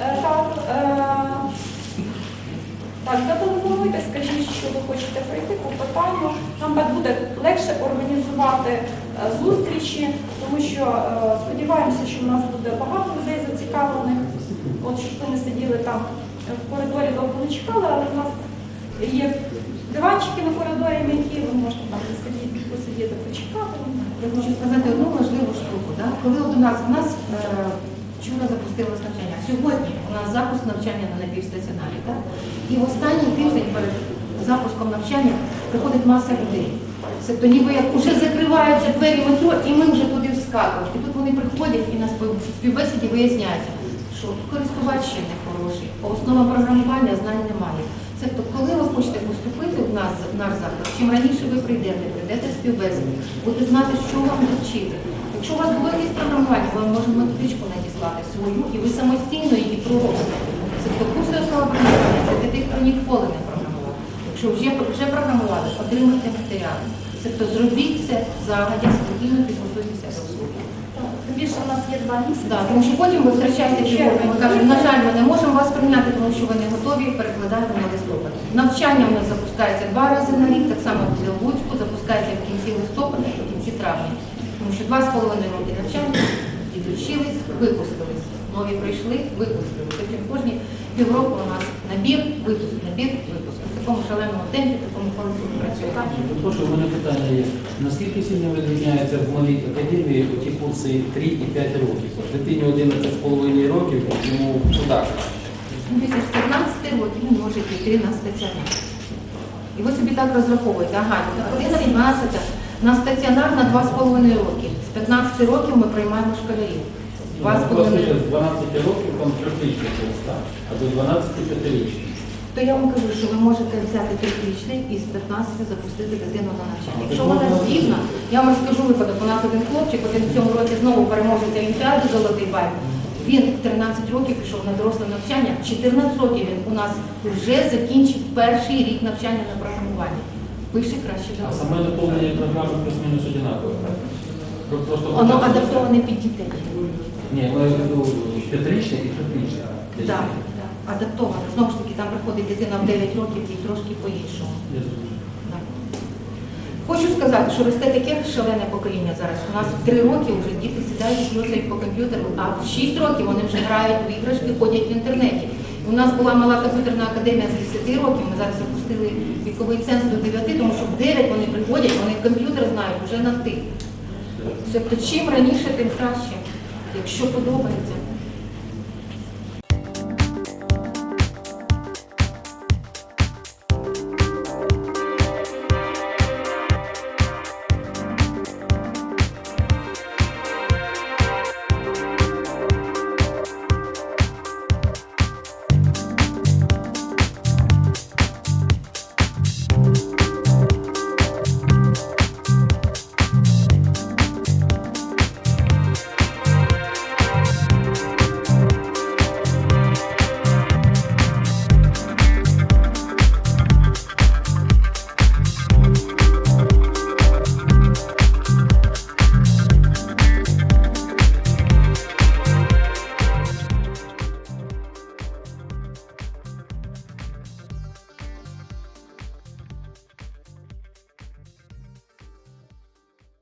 Е, Так, е, так, зателефонуйте, скажіть, що ви хочете прийти по питанню. Нам буде легше організувати е, зустрічі, тому що сподіваємося, що в нас буде багато людей зацікавлених. От ви не сиділи там в коридорі довго не чекали, але в нас є диванчики на коридорі, які ви можете там посидіти, посидіти, почекати. Я хочу сказати одну важливу штуку. Да? Коли у нас у нас е, вчора запустилось навчання, сьогодні у нас запуск навчання на напівстаціонарі. І в останній тиждень перед запуском навчання приходить маса людей. Це то ніби як уже закриваються двері метро, і ми вже туди вскакуємо. І тут вони приходять і на співбесіді виясняється, що користувач ще не хороший, по основам програмування знань немає. Це то, коли ви хочете поступити в нас в наш заклад, чим раніше ви прийдете, прийдете з співбесіди, будете знати, що вам вчити. Якщо у вас було якесь програмування, ми можемо методичку надіслати свою, і ви самостійно її проробите. Це то курси основа програмування, це для тих, хто ніколи не програмував. Якщо вже, вже програмували, отримуйте матеріали. Це то зробіть це загадя, спокійно підготуйтеся до слуху. Тим більше у нас є два місяці. Так, тому що потім ви втрачаєте півроку. Ми кажемо, на жаль, ми не можемо вас прийняти, тому що ви не готові, перекладаємо на листопад. Навчання у нас запускається два рази на рік, так само в Луцьку, запускається в кінці листопада і в кінці травня. Тому що два з половиною роки навчання, діти вчились, випустились. Нові прийшли, випустили. Потім кожні півроку у нас набір, випуск, набір, випуск. В такому шаленому темпі, в такому колективі працює. Прошу, у мене питання є. Наскільки сильно відрізняються в малій академії ті курси 3 і 5 років? Дитині 11,5 років, йому куди? Ну, Після 14 років він може піти на стаціонар. І ви собі так розраховуєте, ага, дитина 17 на стаціонар на 2,5 роки. З 15 років ми приймаємо школярів. У вас 2,5 з 12 років там трьохрічний курс, так? А до 12 п'ятирічний. То я вам кажу, що ви можете взяти трьохрічний і з 15 запустити дитину на навчання. Якщо вона здібна, я вам розкажу випадок. У нас один хлопчик, один в цьому році знову переможець Олімпіади Золотий Баль. Він 13 років пішов на доросле навчання. 14 років він у нас вже закінчив перший рік навчання на програмуванні. Пише краще А саме наповнення програми плюс-мінус одинакове, так? Про- Просто Воно адаптоване під дітей. Ні, я маю в виду п'ятирічний і трьохрічний. Так, так, адаптоване. Знову ж таки, там приходить дитина в 9 років і трошки по-іншому. Я зрозумів. Так. Хочу сказати, що росте таке шалене покоління зараз. У нас в 3 роки вже діти сідають і по комп'ютеру, а в 6 років вони вже грають в іграшки, ходять в інтернеті. У нас була мала комп'ютерна академія з 10 років, ми зараз запустили віковий ценз до 9, тому що в 9 вони приходять, вони комп'ютер знають вже на ти. Тобто чим раніше, тим краще, якщо подобається.